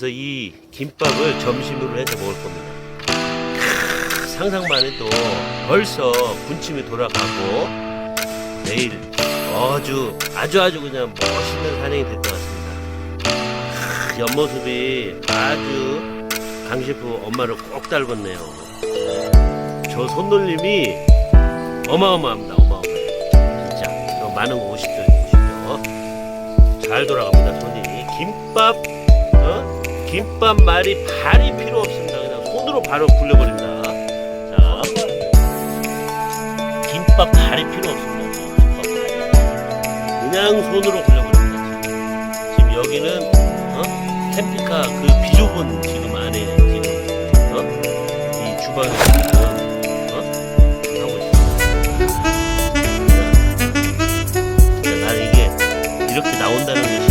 그래서 이 김밥을 점심으로 해서 먹을 겁니다. 크, 상상만 해도 벌써 군침이 돌아가고 내일 아주 아주 아주 그냥 멋있는 산행이 될 것 같습니다. 크, 옆모습이 아주 강 셰프 엄마를 꼭 닮았네요. 저 손놀림이 어마어마합니다. 어마어마해요. 진짜 저 많은 거 오십시오. 잘 돌아갑니다. 손이 김밥 어? 김밥 말이 발이 필요 없습니다. 그냥 손으로 바로 굴려버립니다. 자, 김밥 발이 필요 없습니다. 그냥 손으로 굴려버립니다. 지금, 여기는 어? 캠핑카 그 비좁은 지금 안에 지금 어? 이 주방에 지금 어? 하고 있습니다. 자, 나는 이게 이렇게 나온다는 게